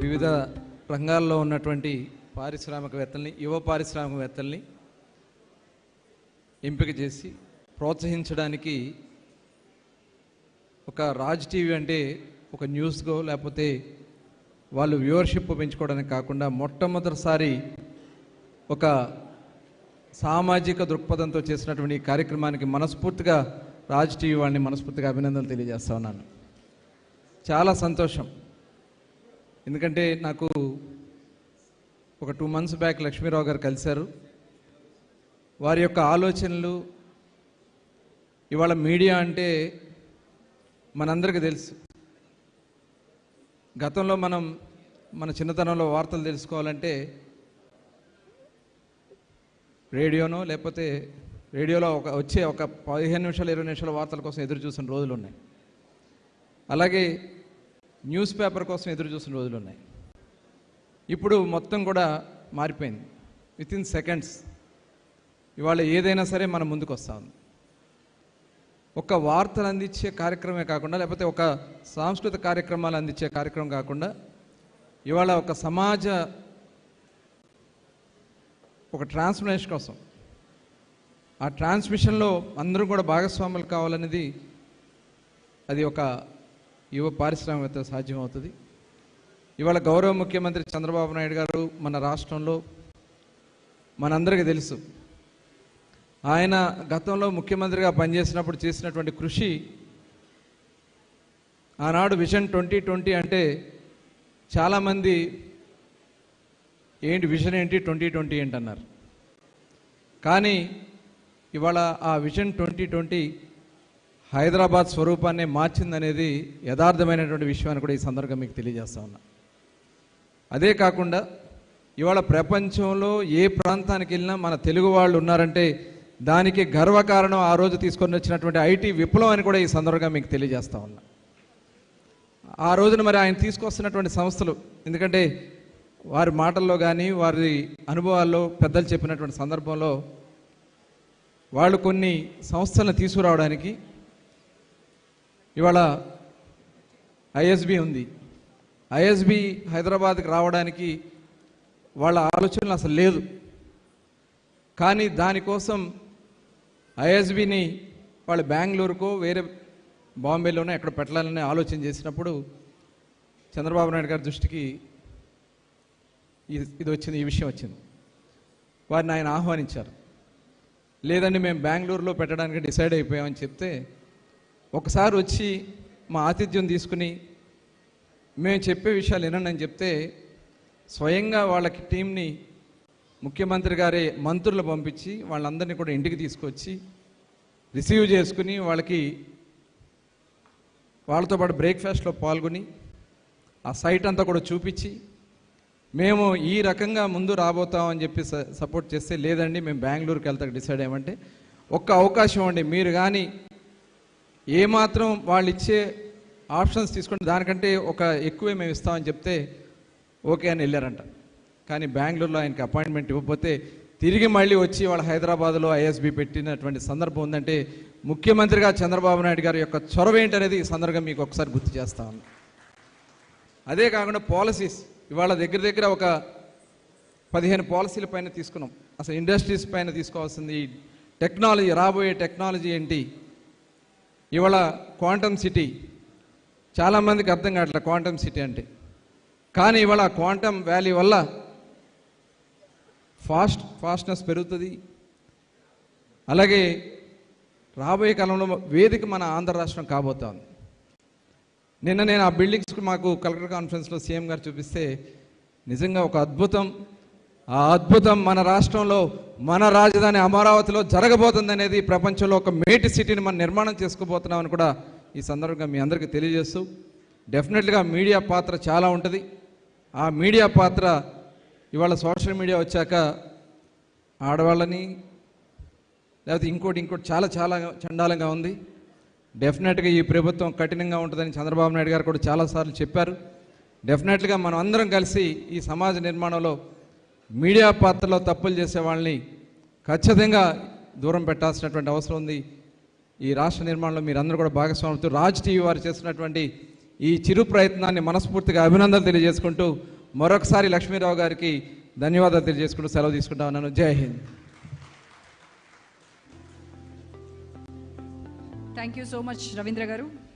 వివిధ రంగాల్లో ఉన్నటువంటి పారిశ్రామికవేత్తల్ని యువ పారిశ్రామికవేత్తల్ని ఎంపిక చేసి ప్రోత్సహించడానికి ఒక రాజ్ టీవీ అంటే ఒక న్యూస్గో లేకపోతే వాళ్ళు వ్యూవర్షిప్ పెంచుకోవడానికి కాకుండా మొట్టమొదటిసారి ఒక సామాజిక దృక్పథంతో చేసినటువంటి ఈ కార్యక్రమానికి మనస్ఫూర్తిగా రాజ్ టీవీ వాళ్ళని మనస్ఫూర్తిగా అభినందనలు తెలియజేస్తా ఉన్నాను. చాలా సంతోషం. ఎందుకంటే నాకు ఒక టూ మంత్స్ బ్యాక్ లక్ష్మీరావు గారు కలిశారు. వారి యొక్క ఆలోచనలు ఇవాళ మీడియా అంటే మనందరికీ తెలుసు. గతంలో మనం మన చిన్నతనంలో వార్తలు తెలుసుకోవాలంటే రేడియోనో లేకపోతే రేడియోలో ఒక వచ్చే ఒక పదిహేను నిమిషాలు ఇరవై నిమిషాల వార్తల కోసం ఎదురు చూసిన రోజులు ఉన్నాయి. అలాగే న్యూస్ పేపర్ కోసం ఎదురు చూసిన రోజులు ఉన్నాయి. ఇప్పుడు మొత్తం కూడా మారిపోయింది. విత్ ఇన్ సెకండ్స్ ఇవాళ ఏదైనా సరే మనం ముందుకు వస్తా ఉంది. ఒక వార్తలు అందించే కార్యక్రమే కాకుండా లేకపోతే ఒక సాంస్కృతిక కార్యక్రమాలు అందించే కార్యక్రమం కాకుండా ఇవాళ ఒక సమాజ ఒక ట్రాన్స్మిషన్ కోసం ఆ ట్రాన్స్మిషన్లో అందరూ కూడా భాగస్వాములు కావాలనేది అది ఒక యువ పారిశ్రామికవేత్త సాధ్యం అవుతుంది ఇవాళ గౌరవ ముఖ్యమంత్రి చంద్రబాబు నాయుడు గారు మన రాష్ట్రంలో మనందరికీ తెలుసు. ఆయన గతంలో ముఖ్యమంత్రిగా పనిచేసినప్పుడు చేసినటువంటి కృషి ఆనాడు విజన్ ట్వంటీ ట్వంటీ అంటే చాలామంది ఏంటి విజన్ ఏంటి ట్వంటీ ట్వంటీ ఏంటి అన్నారు కానీ ఇవాళ ఆ విజన్ ట్వంటీ ట్వంటీ హైదరాబాద్ స్వరూపాన్ని మార్చిందనేది యథార్థమైనటువంటి విషయాన్ని కూడా ఈ సందర్భంగా మీకు తెలియజేస్తా ఉన్నా. అదే కాకుండా ఇవాళ ప్రపంచంలో ఏ ప్రాంతానికి వెళ్ళినా మన తెలుగు వాళ్ళు ఉన్నారంటే దానికి గర్వకారణం ఆ రోజు తీసుకొని వచ్చినటువంటి ఐటీ విప్లవం అని కూడా ఈ సందర్భంగా మీకు తెలియజేస్తా ఉన్నా. ఆ రోజున మరి ఆయన తీసుకొస్తున్నటువంటి సంస్థలు ఎందుకంటే వారి మాటల్లో కానీ వారి అనుభవాల్లో పెద్దలు చెప్పినటువంటి సందర్భంలో వాళ్ళు కొన్ని సంస్థలను తీసుకురావడానికి ఇవాళ ఐఎస్బి ఉంది. ఐఎస్బి హైదరాబాద్కి రావడానికి వాళ్ళ ఆలోచనలు అసలు లేదు. కానీ దానికోసం ఐఎస్బిని వాళ్ళు బెంగళూరుకో వేరే బాంబేలోనే ఎక్కడ పెట్టాలని ఆలోచన చేసినప్పుడు చంద్రబాబు నాయుడు గారి దృష్టికి ఇది ఇది వచ్చింది ఈ విషయం వచ్చింది. వారిని ఆయన ఆహ్వానించారు. లేదండి మేము బెంగళూరులో పెట్టడానికి డిసైడ్ అయిపోయామని చెప్తే ఒకసారి వచ్చి మా ఆతిథ్యం తీసుకుని మేము చెప్పే విషయాలు వినండి చెప్తే స్వయంగా వాళ్ళకి టీంని ముఖ్యమంత్రి గారే మంత్రులు పంపించి వాళ్ళందరినీ కూడా ఇంటికి తీసుకొచ్చి రిసీవ్ చేసుకుని వాళ్ళకి వాళ్ళతో పాటు బ్రేక్ఫాస్ట్లో పాల్గొని ఆ సైట్ అంతా కూడా చూపించి మేము ఈ రకంగా ముందు రాబోతామని చెప్పి సపోర్ట్ చేస్తే లేదండి మేము బెంగళూరుకి వెళ్తాక డిసైడ్ అయ్యామంటే ఒక్క అవకాశం అండి మీరు కానీ ఏమాత్రం వాళ్ళు ఇచ్చే ఆప్షన్స్ తీసుకుంటే దానికంటే ఒక ఎక్కువే మేము ఇస్తామని చెప్తే ఓకే అని వెళ్ళారంట. కానీ బెంగళూరులో ఆయనకి అపాయింట్మెంట్ ఇవ్వకపోతే తిరిగి మళ్ళీ వచ్చి వాళ్ళ హైదరాబాద్లో ఐఎస్బి పెట్టినటువంటి సందర్భం ఉందంటే ముఖ్యమంత్రిగా చంద్రబాబు నాయుడు గారి యొక్క చొరవ ఏంటనేది ఈ సందర్భంగా మీకు ఒకసారి గుర్తు చేస్తా అదే కాకుండా పాలసీస్ ఇవాళ దగ్గర దగ్గర ఒక పదిహేను పాలసీల పైన తీసుకున్నాం. అసలు ఇండస్ట్రీస్ పైన తీసుకోవాల్సింది టెక్నాలజీ రాబోయే టెక్నాలజీ ఏంటి? ఇవాళ క్వాంటమ్ సిటీ చాలామందికి అర్థం కావట్లేదు క్వాంటమ్ సిటీ అంటే. కానీ ఇవాళ క్వాంటమ్ వ్యాలీ వల్ల ఫాస్ట్ ఫాస్ట్నెస్ పెరుగుతుంది. అలాగే రాబోయే కాలంలో వేదిక మన ఆంధ్ర రాష్ట్రం కాబోతోంది. నిన్న నేను ఆ బిల్డింగ్స్ మాకు కలెక్టర్ కాన్ఫరెన్స్లో సీఎం గారు చూపిస్తే నిజంగా ఒక అద్భుతం. ఆ అద్భుతం మన రాష్ట్రంలో మన రాజధాని అమరావతిలో జరగబోతుంది అనేది ప్రపంచంలో ఒక మేటి సిటీని మనం నిర్మాణం చేసుకోబోతున్నామని కూడా ఈ సందర్భంగా మీ అందరికీ తెలియజేస్తూ డెఫినెట్గా మీడియా పాత్ర చాలా ఉంటుంది. ఆ మీడియా పాత్ర ఇవాళ సోషల్ మీడియా వచ్చాక ఆడవాళ్ళని లేకపోతే ఇంకోటి ఇంకోటి చాలా చాలా చండాలంగా ఉంది. డెఫినెట్గా ఈ ప్రభుత్వం కఠినంగా ఉంటుందని చంద్రబాబు నాయుడు గారు కూడా చాలాసార్లు చెప్పారు. డెఫినెట్గా మనం అందరం కలిసి ఈ సమాజ నిర్మాణంలో మీడియా పాత్రలో తప్పులు చేసే వాళ్ళని ఖచ్చితంగా దూరం పెట్టాల్సినటువంటి అవసరం ఉంది. ఈ రాష్ట్ర నిర్మాణంలో మీరందరూ కూడా భాగస్వాములతో రాజ్ టీవీ వారు చేస్తున్నటువంటి ఈ చిరు ప్రయత్నాన్ని మనస్ఫూర్తిగా అభినందనలు తెలియజేసుకుంటూ మరొకసారి లక్ష్మీరావు గారికి ధన్యవాదాలు తెలియజేసుకుంటూ సెలవు తీసుకుంటా ఉన్నాను. Jai Hind. Thank you so much Ravindra garu.